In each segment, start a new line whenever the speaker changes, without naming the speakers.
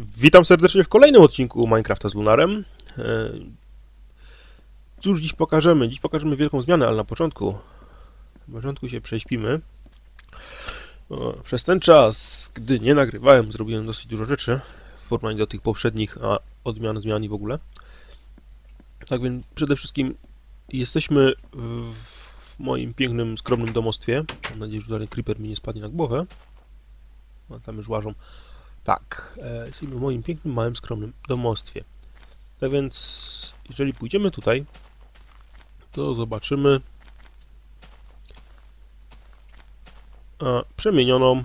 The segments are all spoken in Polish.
Witam serdecznie w kolejnym odcinku Minecrafta z Lunarem. E, Cóż dziś pokażemy? Dziś pokażemy wielką zmianę, ale na początku na początku się prześpimy. Przez ten czas, gdy nie nagrywałem, zrobiłem dosyć dużo rzeczy w porównaniu do tych poprzednich a odmian, zmian i w ogóle. Tak więc przede wszystkim jesteśmy w moim pięknym, skromnym domostwie. Mam nadzieję, że tutaj creeper mi nie spadnie na głowę. No, tam już łażą. Tak, e, jesteśmy w moim pięknym, małym, skromnym domostwie. Tak więc, jeżeli pójdziemy tutaj, to zobaczymy e, przemienioną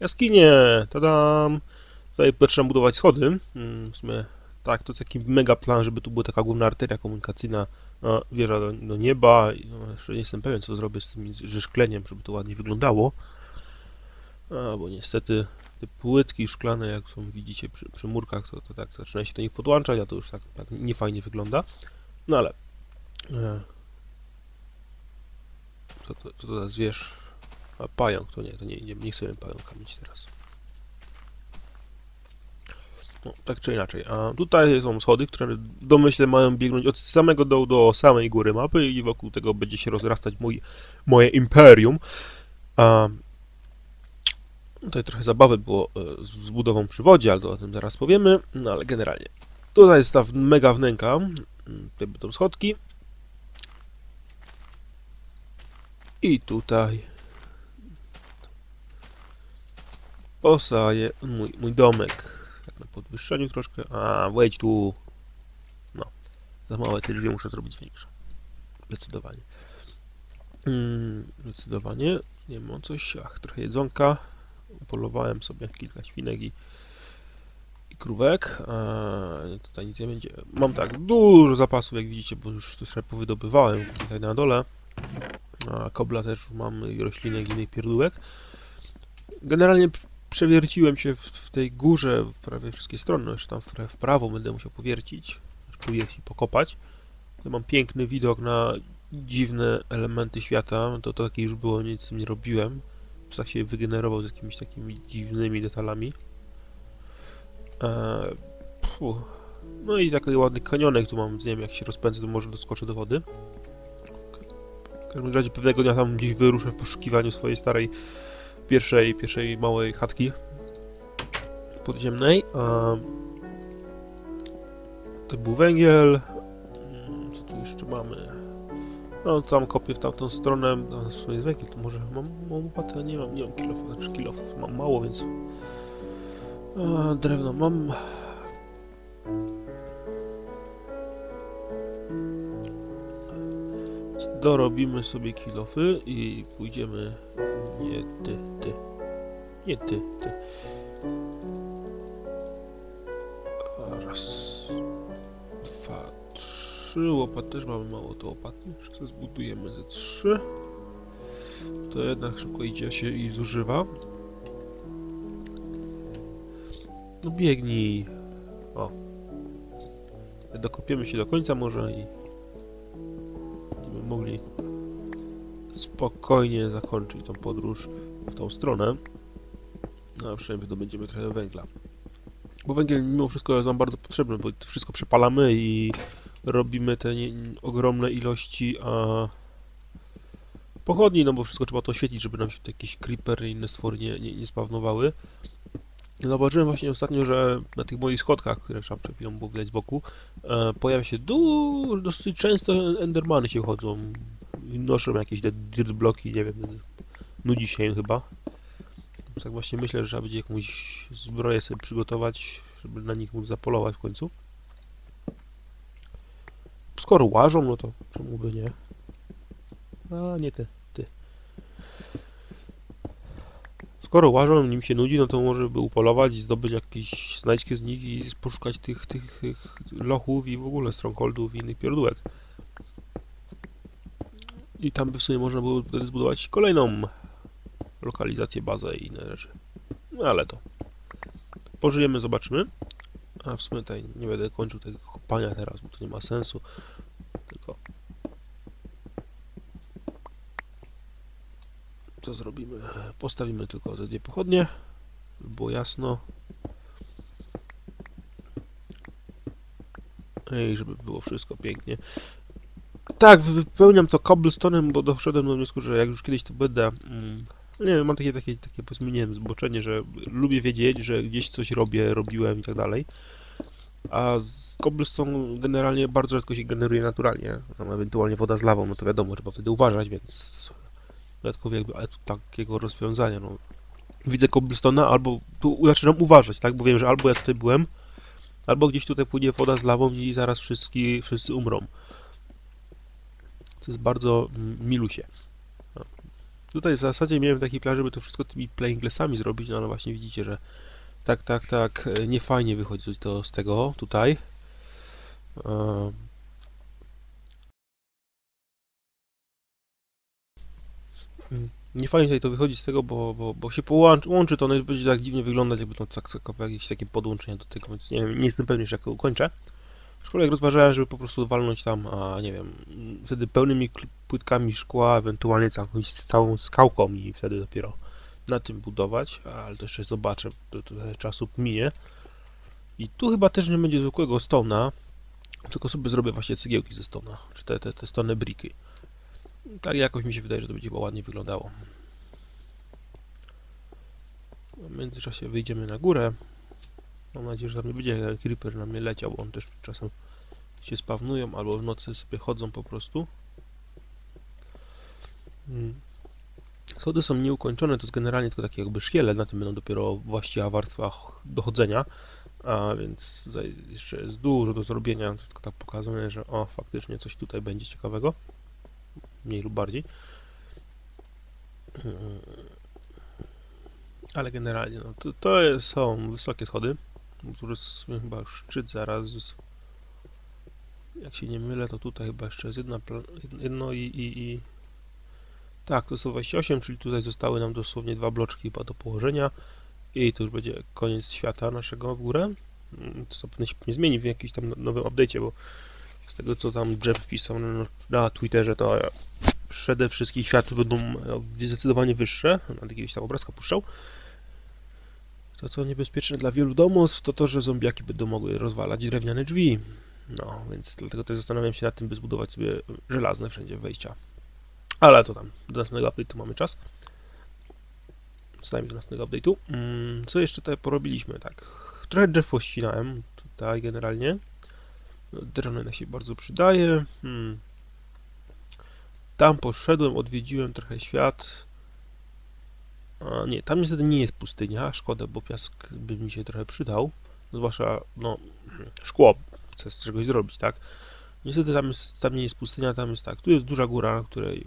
jaskinię. Tadam! Tutaj trzeba budować schody. Mm, W sumie, tak, to taki mega plan, żeby tu była taka główna arteria komunikacyjna, e, wieża do, do nieba. No, jeszcze nie jestem pewien, co zrobię z tym ze szkleniem, żeby to ładnie wyglądało. A, bo niestety te płytki szklane, jak są widzicie przy, przy murkach, to, to tak zaczyna się do nich podłączać, a to już tak, tak niefajnie wygląda. No ale... E, co to, to za zwierz? A pająk, to nie, to nie, nie, nie chcemy pająka mieć teraz. No, tak czy inaczej. A tutaj są schody, które domyślę mają biegnąć od samego dołu do samej góry mapy i wokół tego będzie się rozrastać mój, moje imperium. A, Tutaj trochę zabawy było e, z budową przy wodzie, ale to o tym zaraz powiemy. No ale generalnie. Tutaj jest ta mega wnęka. Tutaj będą schodki. I tutaj posaję mój, mój domek. Tak na podwyższeniu troszkę. A, wejdź tu. No. Za małe te drzwi muszę zrobić większe. Zdecydowanie. Mm, zdecydowanie. Nie mam coś. Ach, trochę jedzonka upolowałem sobie kilka świnek i, i krówek. Eee, tutaj nic nie będzie. Mam tak dużo zapasów, jak widzicie, bo już to trochę powydobywałem tutaj na dole. A kobla też mam i roślinek i innych pierdółek. Generalnie przewierciłem się w, w tej górze w prawie wszystkie strony. No Jeszcze tam w, w prawo będę musiał powiercić. Pójść i pokopać. Tu mam piękny widok na dziwne elementy świata. To, to takie już było, nic z tym nie robiłem tak się wygenerował z jakimiś takimi dziwnymi detalami. Eee, no i taki ładny kanionek tu mam, nie wiem jak się rozpędzę, to może doskoczę do wody. W każdym razie pewnego dnia tam gdzieś wyruszę w poszukiwaniu swojej starej, pierwszej, pierwszej małej chatki podziemnej. Eee, to był węgiel. Mm, Co tu jeszcze mamy? No, tam kopię w tamtą stronę, a w sumie jest to może mam mam łopatę, nie mam, nie mam kilofów, znaczy kilofów, mam mało, więc... A, drewno mam... Dorobimy sobie kilofy i pójdziemy... Nie, ty, ty. Nie, ty, ty. Raz, dwa, trzy. Łopat też mamy mało to łopaty. Jeszcze zbudujemy ze trzy. To jednak szybko idzie się i zużywa. No biegnij. O. Dokopiemy się do końca może i będziemy mogli spokojnie zakończyć tą podróż w tą stronę. No, a przynajmniej wydobędziemy trochę węgla. Bo węgiel mimo wszystko jest nam bardzo potrzebny, bo wszystko przepalamy i robimy te nie, ogromne ilości a, pochodni, no bo wszystko trzeba to oświetlić, żeby nam się jakieś creepery i inne stwory nie, nie, nie spawnowały. Zobaczyłem właśnie ostatnio, że na tych moich schodkach, które trzeba przed chwilą było widać z boku, e, pojawia się du dosyć często endermany się chodzą. Noszą jakieś te dirt bloki, nie wiem, nudzi się im chyba. Tak właśnie myślę, że trzeba będzie jakąś zbroję sobie przygotować, żeby na nich móc zapolować w końcu. Skoro łażą, no to czemu by nie? A, nie ty, ty. Skoro łażą, nim się nudzi, no to może by upolować i zdobyć jakieś znajdźki z nich i poszukać tych, tych, tych lochów i w ogóle strongholdów i innych pierdółek. I tam by w sumie można było zbudować kolejną lokalizację, bazę i inne rzeczy. No ale to. Pożyjemy, zobaczymy. A w sumie tutaj nie będę kończył tego kopania teraz, bo to nie ma sensu. Tylko co zrobimy? Postawimy tylko te dwie pochodnie, było jasno. Ej, żeby było wszystko pięknie. Tak, wy- wypełniam to cobblestone'em, bo doszedłem do wniosku, że jak już kiedyś to będę... Mm, nie wiem, mam takie, takie, takie powiedzmy, nie wiem, zboczenie, że lubię wiedzieć, że gdzieś coś robię, robiłem i tak dalej. A cobblestone generalnie bardzo rzadko się generuje naturalnie. Tam ewentualnie woda z lawą, no to wiadomo, trzeba wtedy uważać, więc dodatkowo jakby takiego rozwiązania, no. Widzę cobblestone'a, albo tu zaczynam uważać, tak, bo wiem, że albo ja tutaj byłem, albo gdzieś tutaj płynie woda z lawą i zaraz wszyscy, wszyscy umrą. To jest bardzo mm, milusie. No. Tutaj w zasadzie miałem taki plan, żeby to wszystko tymi playing glassami zrobić, no ale właśnie widzicie, że tak, tak, tak, e, nie fajnie wychodzi to z tego tutaj. E, Nie fajnie tutaj to wychodzi z tego, bo, bo, bo się połączy, łączy to, no i będzie tak dziwnie wyglądać, jakby to tak, jakieś takie podłączenia do tego, więc nie, nie jestem pewny, jeszcze jak to ukończę. Aczkolwiek rozważałem, żeby po prostu walnąć tam, a nie wiem, wtedy pełnymi płytkami szkła, ewentualnie z całą skałką i wtedy dopiero na tym budować, ale to jeszcze zobaczę, to trochę czasu minie. I tu chyba też nie będzie zwykłego stona, tylko sobie zrobię właśnie cegiełki ze stona, czy te, te, te stone briki. Tak jakoś mi się wydaje, że to będzie chyba ładnie wyglądało. W międzyczasie wyjdziemy na górę. Mam nadzieję, że tam nie będzie creeper na mnie leciał, bo on też czasem się spawnują, albo w nocy sobie chodzą po prostu. Mm. Schody są nieukończone, to jest generalnie tylko takie jakby szkielet, na tym będą dopiero właściwa warstwa ch- dochodzenia, a więc tutaj jeszcze jest dużo do zrobienia, to jest tylko tak pokazane, że o, faktycznie coś tutaj będzie ciekawego, mniej lub bardziej. Mm. Ale generalnie, no, to, to są wysokie schody, które chyba szczyt zaraz, jak się nie mylę, to tutaj chyba jeszcze jest jedna, jedno i, i, i tak, to są 28, czyli tutaj zostały nam dosłownie dwa bloczki chyba do położenia i to już będzie koniec świata naszego w górę. Mm, To zapewne się nie zmieni w jakimś tam no- nowym update'cie, bo z tego co tam Jeff pisał na, na Twitterze, to przede wszystkim światy będą e, zdecydowanie wyższe. Nawet jakiegoś tam obrazka puszczał. To co niebezpieczne dla wielu domostw, to to, że zombiaki będą mogły rozwalać drewniane drzwi. No, więc dlatego też zastanawiam się nad tym, by zbudować sobie żelazne wszędzie wejścia. Ale to tam, do następnego update'u mamy czas. Co najmniej do następnego update'u. Mm, Co jeszcze tutaj porobiliśmy? Tak, trochę drzew pościnałem tutaj generalnie. Drewno się bardzo przydaje. Hmm. Tam poszedłem, odwiedziłem trochę świat. A nie, tam niestety nie jest pustynia, szkoda, bo piask by mi się trochę przydał. Zwłaszcza, no, szkło chcę z czegoś zrobić, tak? Niestety tam, jest, tam nie jest pustynia, tam jest tak, tu jest duża góra, na której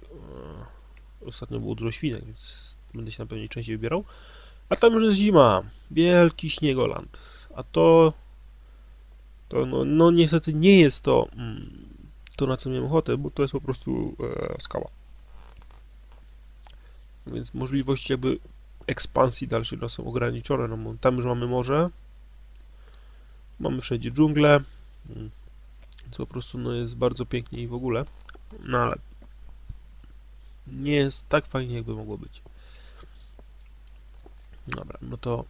e, ostatnio było dużo świnek, więc będę się na pewno częściej wybierał. A tam już jest zima, wielki śniegoland. A to, to no, no niestety nie jest to mm, to, na co miałem ochotę, bo to jest po prostu e, skała. Więc możliwości jakby ekspansji dalszej są ograniczone, no tam już mamy morze, mamy wszędzie dżunglę, mm, co po prostu no, jest bardzo pięknie i w ogóle, no ale nie jest tak fajnie, jakby mogło być. Dobra, no to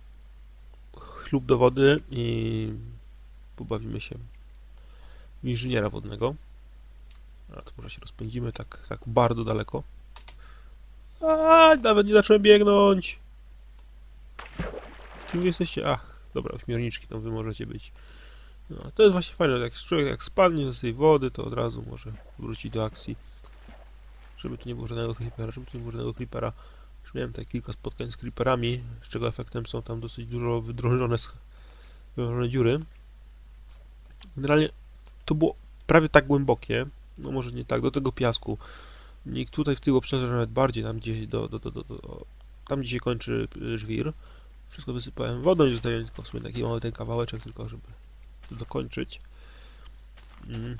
chlub do wody i pobawimy się w inżyniera wodnego. A to może się rozpędzimy tak, tak bardzo daleko. A, nawet nie zacząłem biegnąć. Kim jesteście? Ach, dobra, ośmiorniczki tam wy możecie być. No, to jest właśnie fajne, jak człowiek jak spadnie z tej wody, to od razu może wrócić do akcji. Żeby tu nie było żadnego creepera, żeby tu nie było żadnego creepera. Już miałem tutaj kilka spotkań z creeperami, z czego efektem są tam dosyć dużo wydrążone, wydrążone dziury. Generalnie to było prawie tak głębokie, no może nie tak, do tego piasku. I tutaj w tym obszarze nawet bardziej, tam gdzie, do, do, do, do, tam gdzie się kończy y, żwir. Wszystko wysypałem wodą i zostawiłem tylko w sumie taki mały ten kawałeczek, tylko żeby dokończyć. Mm.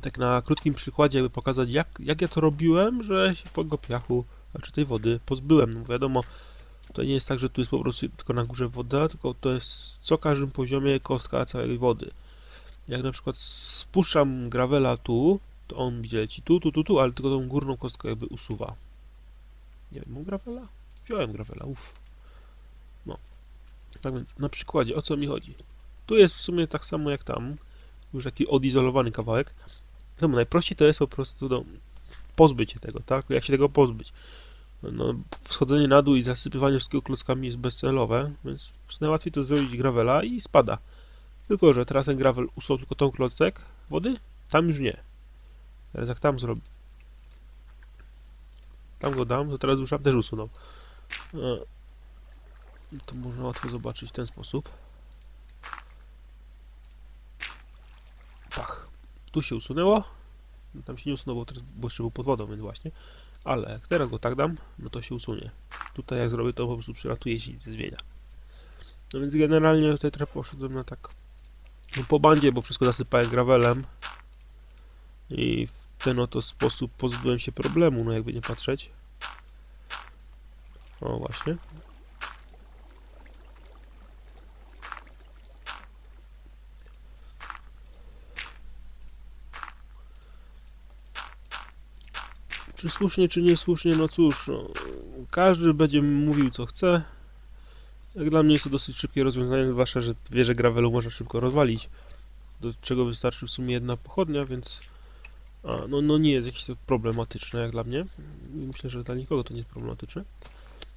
Tak na krótkim przykładzie, jakby pokazać, jak, jak ja to robiłem, że się tego piachu, znaczy tej wody pozbyłem. No wiadomo, to nie jest tak, że tu jest po prostu tylko na górze woda, tylko to jest co każdym poziomie kostka całej wody. Jak na przykład spuszczam gravela tu, to on gdzie leci tu, tu, tu, tu, ale tylko tą górną kostkę jakby usuwa. Nie wiem, mam gravela? Wziąłem gravela, uff. No. Tak więc, na przykładzie, o co mi chodzi? Tu jest w sumie tak samo jak tam. już taki odizolowany kawałek. Wiadomo, najprościej to jest po prostu no, pozbyć się tego, tak? Jak się tego pozbyć? No, na dół i zasypywanie wszystkiego klockami jest bezcelowe, więc najłatwiej to zrobić gravela i spada. Tylko, że teraz ten gravel usunął tylko tą klocek wody, tam już nie. Teraz jak tam zrobi. Tam go dam, to teraz już tam też usunął. E, To można łatwo zobaczyć w ten sposób. Tu się usunęło. Tam się nie usunęło, bo, jeszcze był pod wodą, więc właśnie. Ale jak teraz go tak dam, no to się usunie. Tutaj jak zrobię to po prostu przylatuje się nic nie zmienia. No więc generalnie tutaj trochę poszedłem na tak no po bandzie, bo wszystko zasypałem gravelem. I w ten oto sposób pozbyłem się problemu, no jakby nie patrzeć. O właśnie. Czy słusznie, czy niesłusznie, no cóż, no, każdy będzie mówił co chce. Jak dla mnie jest to dosyć szybkie rozwiązanie, zwłaszcza, że wieżę gravelu można szybko rozwalić, do czego wystarczy w sumie jedna pochodnia, więc a, no, no nie jest jakieś to problematyczne jak dla mnie. Myślę, że dla nikogo to nie jest problematyczne.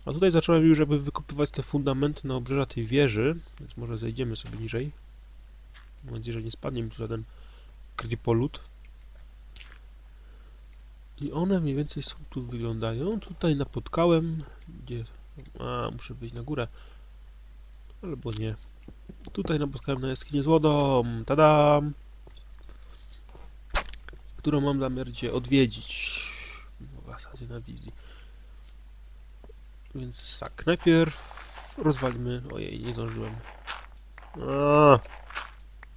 A tutaj zacząłem już jakby wykopywać te fundamenty na obrzeża tej wieży, więc może zejdziemy sobie niżej. Mam nadzieję, że nie spadnie mi tu żaden kripolut. I one mniej więcej są tu wyglądają. Tutaj napotkałem, gdzie... A, muszę wyjść na górę. Albo nie. Tutaj napotkałem na jaskinię z wodą. Tadam! Którą mam zamiar dzisiaj odwiedzić. W zasadzie na wizji. Więc tak, najpierw rozwalimy... Ojej, nie zdążyłem. A,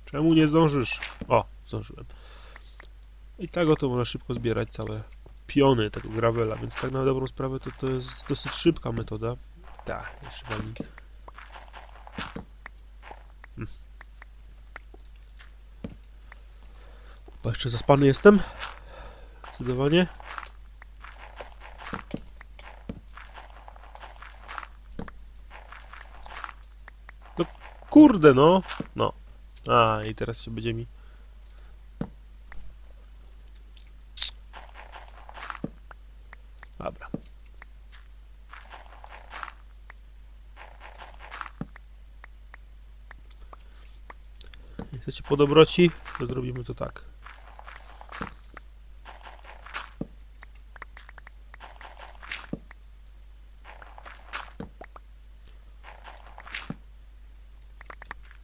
czemu nie zdążysz? O, zdążyłem. I tak oto można szybko zbierać całe piony tego gravela, więc tak na dobrą sprawę to, to jest dosyć szybka metoda. Tak, jeszcze wali. Hmm. Bo jeszcze zaspany jestem. Zdecydowanie. No kurde no. No. A i teraz się będzie mi Dobra. Jak chcecie po dobroci, to zrobimy to tak.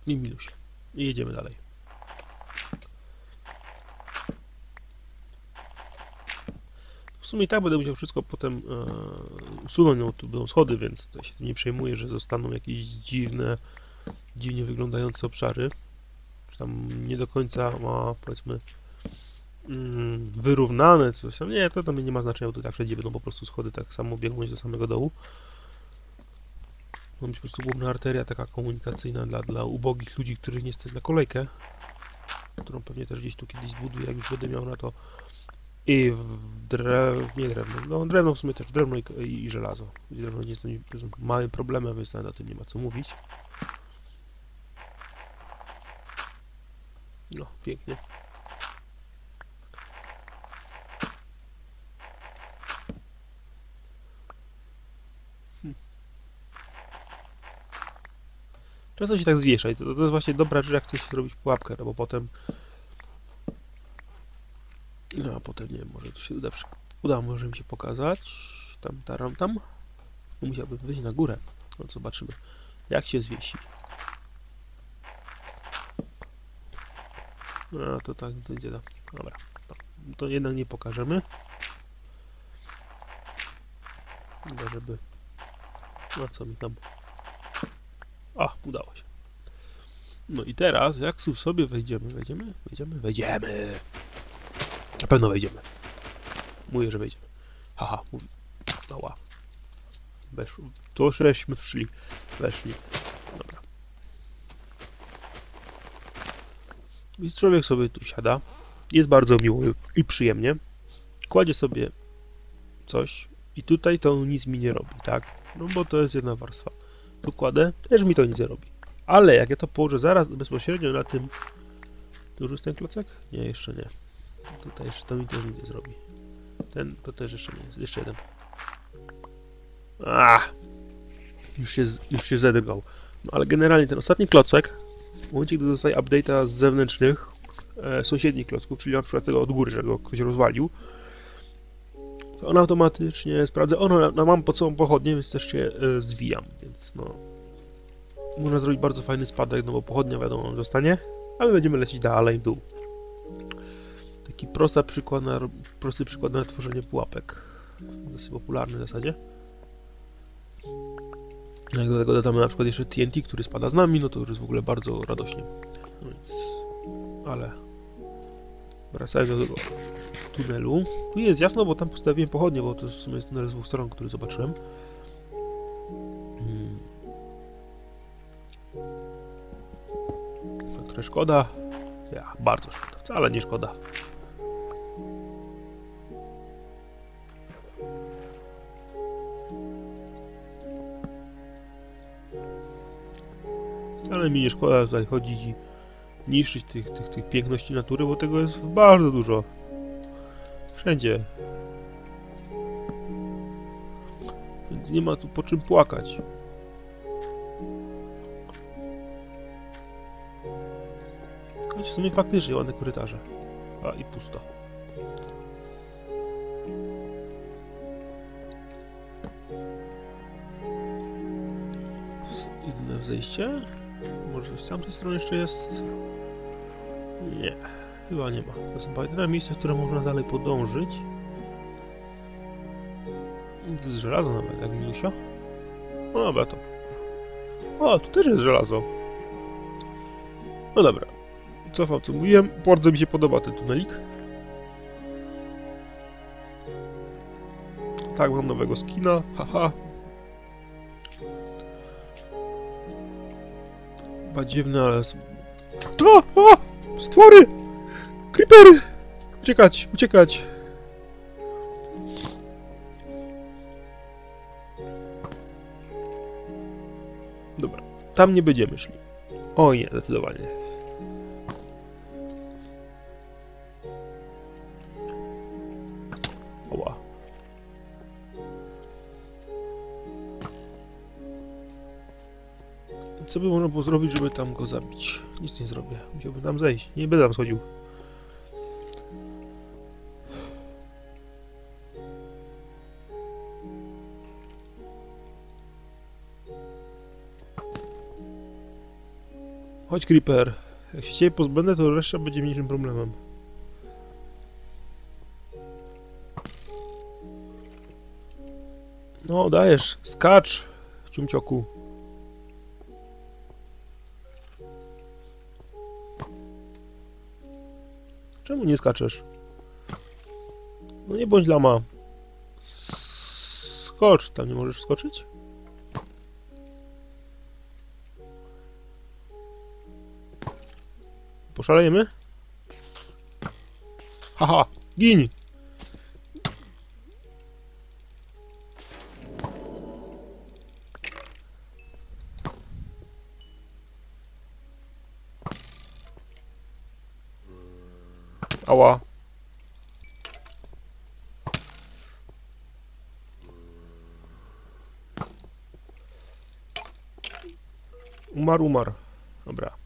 I minus. I jedziemy dalej. W sumie i tak będę musiał wszystko potem e, usunąć, no tu będą schody, więc się tym nie przejmuję, że zostaną jakieś dziwne, dziwnie wyglądające obszary. Czy tam nie do końca ma, powiedzmy, mm, wyrównane coś tam. Nie, to tam nie ma znaczenia, bo to tak wszędzie będą po prostu schody tak samo biegnąć do samego dołu. Ma być po prostu główna arteria taka komunikacyjna dla, dla ubogich ludzi, których nie stać na kolejkę, którą pewnie też gdzieś tu kiedyś zbuduję, jak już będę miał na to i w drew... nie drewno, no drewno w sumie też, drewno i, i, i żelazo. Drewno nie jest to są małe problemy, więc nawet o tym nie ma co mówić. No, pięknie. Hmm. Często się tak zwiesza i to, to jest właśnie dobra rzecz, jak chcesz zrobić pułapkę, no bo potem no a potem nie wiem, może to się uda, uda może mi się pokazać. Tam, taram, tam. No, musiałbym wyjść na górę. No zobaczymy, jak się zwiesi. No to tak, to idzie. Dobra. To jednak nie pokażemy. Chyba, żeby... No co mi tam... A, udało się. No i teraz, jak sobie wejdziemy, wejdziemy, wejdziemy, wejdziemy. Na pewno wejdziemy. Mówię, że wejdziemy. Haha, mówi. Ała. Wesz... To żeśmy wszli. Weszli. I człowiek sobie tu siada. Jest bardzo miło i przyjemnie. Kładzie sobie coś i tutaj to nic mi nie robi, tak? No bo to jest jedna warstwa. Tu kładę, też mi to nic nie robi. Ale jak ja to położę zaraz bezpośrednio na tym To już jest ten klocek? Nie, jeszcze nie. Tutaj jeszcze to mi też nic nie zrobi. Ten to też jeszcze nie jest. Jeszcze jeden. Ah! Już się, już się zedrgał. No ale generalnie ten ostatni klocek, momencie gdy dostaje update'a z zewnętrznych, e, sąsiednich klocków, czyli na przykład tego od góry, że go ktoś rozwalił, to on automatycznie sprawdza. Ono, no, mam pod sobą pochodnie, więc też się e, zwijam, więc no. Można zrobić bardzo fajny spadek, no bo pochodnia wiadomo zostanie, a my będziemy lecieć dalej w dół. Taki prosta przykład na, ro- prosty przykład na tworzenie pułapek. Dosyć popularny w zasadzie. Jak do tego dodamy na przykład jeszcze TNT, który spada z nami, no to już jest w ogóle bardzo radośnie. No więc... Ale... Wracając do tego tunelu. Tu jest jasno, bo tam postawiłem pochodnie, bo to w sumie jest tunel z dwóch stron, który zobaczyłem. Hmm. Trochę szkoda. Ja, bardzo szkoda. Wcale nie szkoda. Wcale mi nie szkoda tutaj chodzić i niszczyć tych, tych, tych piękności natury, bo tego jest bardzo dużo. Wszędzie. Więc nie ma tu po czym płakać. Choć w sumie faktycznie ładne korytarze. A i pusto. Inne zejście? Coś z tamtej strony jeszcze jest? Nie, chyba nie ma. To są jedyne miejsca, w które można dalej podążyć. To jest żelazo nawet, jak Milusio. No dobra, to. O, tu też jest żelazo. No dobra. Cofam, co mówiłem. Bardzo mi się podoba ten tunelik. Tak, mam nowego skina. Haha. Badziewny, ale... O! O! Stwory! Creepery! Uciekać, uciekać! Dobra, tam nie będziemy szli. O nie, zdecydowanie. Co by można było zrobić, żeby tam go zabić? Nic nie zrobię. Musiałbym tam zejść. Nie będę tam schodził. Chodź, Creeper. Jak się ciebie pozbędę, to reszta będzie mniejszym problemem. No, dajesz. Skacz, ciumcioku. Czemu nie skaczesz? No nie bądź lama. Skocz, tam nie możesz skoczyć? Poszalejemy? Haha, gin! Ała. Umarł, umarł. Dobra.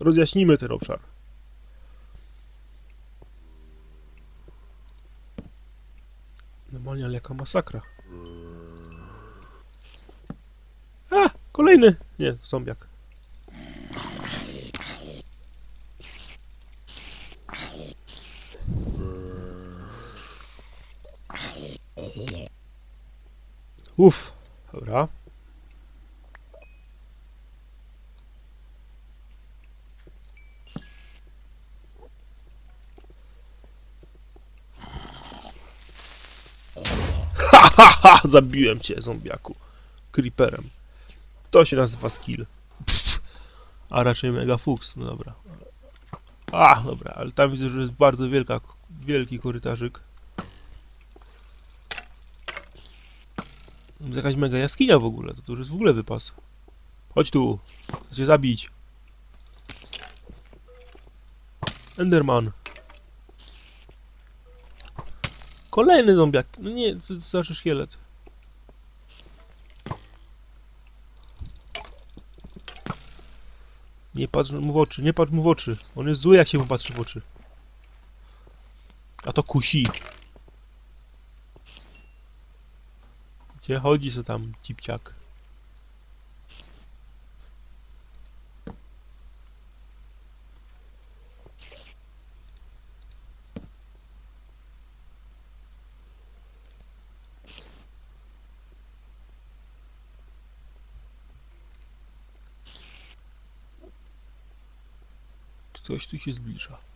Rozjaśnijmy ten obszar. Normalnie, ale jaka masakra. A! Kolejny! Nie, zombiak. Uff, dobra. Ha, ha, ha! Zabiłem cię, zombiaku. Creeperem. To się nazywa skill. Pff, a raczej mega fuks, no dobra. A, dobra, ale tam widzę, że jest bardzo wielka, wielki korytarzyk. Jakaś mega jaskinia w ogóle, to, to już jest w ogóle wypas. Chodź tu, chcę cię zabić. Enderman. Kolejny zombiak. No nie, to to znaczy szkielet. Nie patrz mu w oczy, nie patrz mu w oczy. On jest zły, jak się mu patrzy w oczy. A to kusi. Gdzie chodzi co tam, cipciak? Coś tu się zbliża.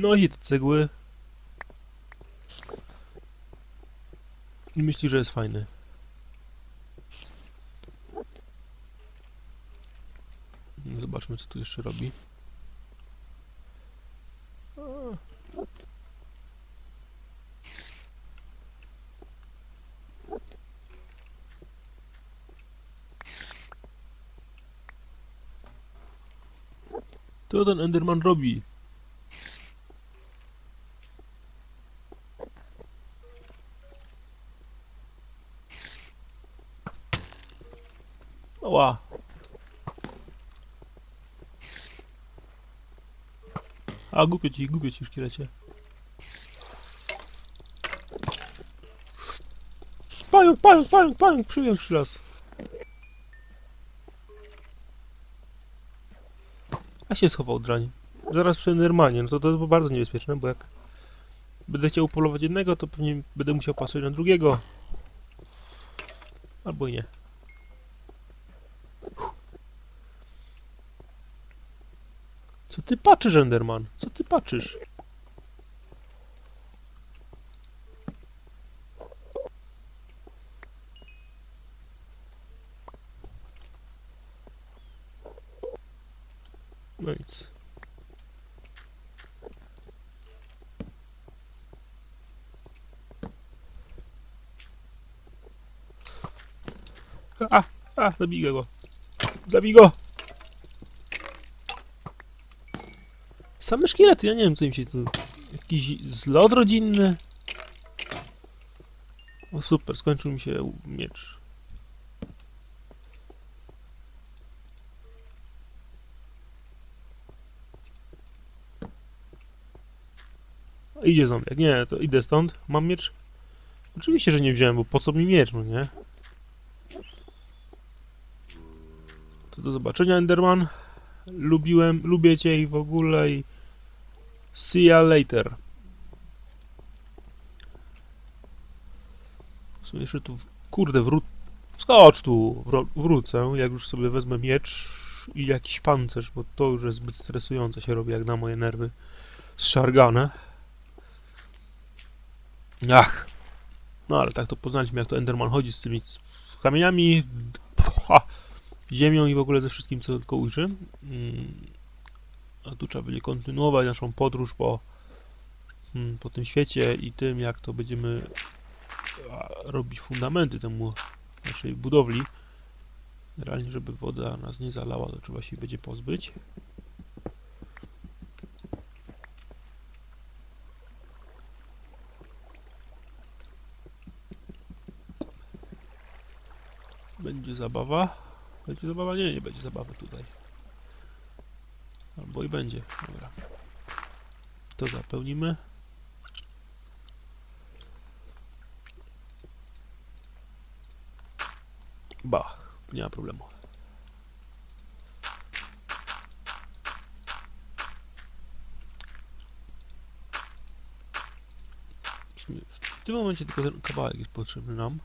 No i te cegły. I myśli, że jest fajny. Zobaczmy, co tu jeszcze robi. Co ten Enderman robi? A, głupio ci, głupio ci, szkielecie. Pająk, pająk, pająk, pająk, przywiększy las. A się schował drań. Zaraz przy Endermanie, no to to było bardzo niebezpieczne, bo jak będę chciał upolować jednego, to pewnie będę musiał patrzeć na drugiego. Albo i nie. Co ty patrzysz, Enderman? Co ty patrzysz? No nic. A, a, zabij go. Zabij go! Same szkielety, ja nie wiem co im się tu... Jakiś zlot rodzinny? O super, skończył mi się miecz. Idzie zombiak. Nie, to idę stąd. Mam miecz? Oczywiście, że nie wziąłem, bo po co mi miecz, no nie? To do zobaczenia, Enderman. Lubiłem, lubię cię i w ogóle i... See ya later. W sumie jeszcze tu... Kurde, wró... Skocz tu! Wró- Wrócę, jak już sobie wezmę miecz i jakiś pancerz, bo to już jest zbyt stresujące się robi, jak na moje nerwy. Zszargane. Ach. No ale tak to poznaliśmy, jak to Enderman chodzi z tymi kamieniami, ziemią i w ogóle ze wszystkim, co tylko ujrzy. Mm. A tu trzeba będzie kontynuować naszą podróż po, mm, po tym świecie i tym, jak to będziemy robić fundamenty temu naszej budowli. Realnie, żeby woda nas nie zalała, to trzeba się będzie pozbyć. Będzie zabawa. Będzie zabawa? Nie, nie będzie zabawy tutaj. I będzie. Dobra. To zapełnimy. Bach. Nie ma problemu. W tym momencie tylko ten kawałek jest potrzebny nam.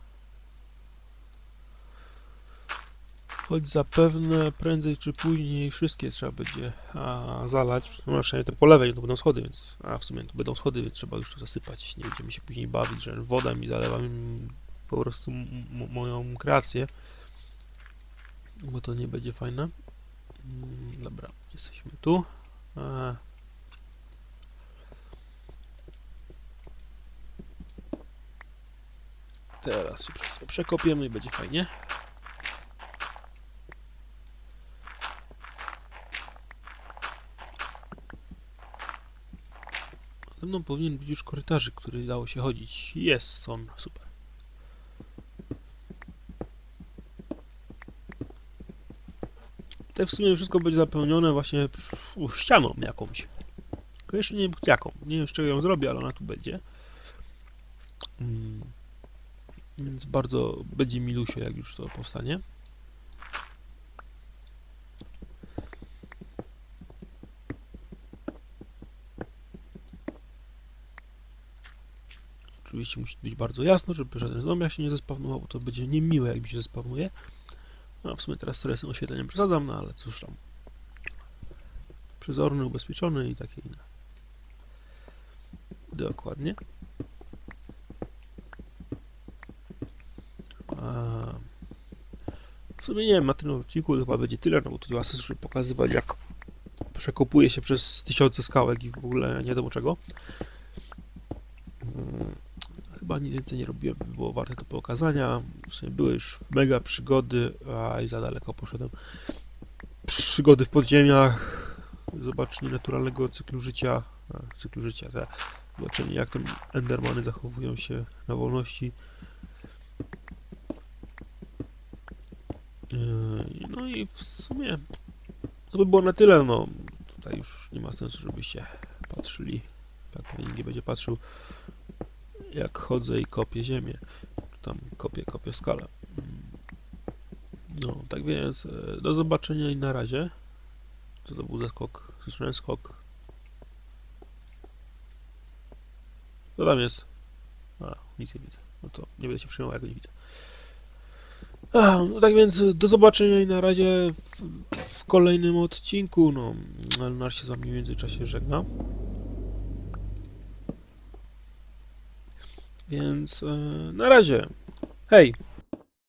Choć zapewne prędzej czy później wszystkie trzeba będzie a, zalać. No przynajmniej te po lewej to będą schody, więc. A w sumie to będą schody, więc trzeba już to zasypać. Nie będziemy się później bawić, że woda mi zalewa po prostu moją kreację. Bo to nie będzie fajne. Mm, Dobra, jesteśmy tu. E, Teraz się przekopiemy i będzie fajnie. Mną powinien być już korytarzyk, który dało się chodzić. Jest on, super. Tutaj w sumie wszystko będzie zapełnione właśnie ścianą jakąś. Tylko jeszcze nie wiem jaką. Nie wiem z czego ją zrobię, ale ona tu będzie. Mm. Więc bardzo będzie milusie, jak już to powstanie. Oczywiście musi być bardzo jasno, żeby żaden zombie się nie zespawnował, bo to będzie niemiłe, jak mi się zespawnuje. No, w sumie teraz z tym oświetleniem przesadzam, no ale cóż tam. Przezorny, ubezpieczony i takie inne. Dokładnie. A... W sumie nie wiem, na tym odcinku chyba będzie tyle, no bo tu sensu, żeby pokazywać jak przekopuje się przez tysiące skałek i w ogóle nie wiadomo czego. Mm, Chyba nic więcej nie robiłem, by było warte to pokazania. Były już mega przygody, a i za daleko poszedłem. Przygody w podziemiach, zobaczenie naturalnego cyklu życia, a, cyklu życia, tak. zobaczenie jak tam endermany zachowują się na wolności. Yy, No i w sumie to by było na tyle, no tutaj już nie ma sensu, żebyście patrzyli, pewnie nikt nie będzie patrzył jak chodzę i kopię ziemię. Tam kopię, kopię skalę. No, tak więc e, do zobaczenia i na razie. Co to był za skok? Słyszałem skok. Co tam jest? A, nic nie widzę. No to nie będę się przejmował, jak nie widzę. A, no tak więc do zobaczenia i na razie w, w kolejnym odcinku. No, Elnar się z wami w międzyczasie żegna. Więc e, na razie. Hej!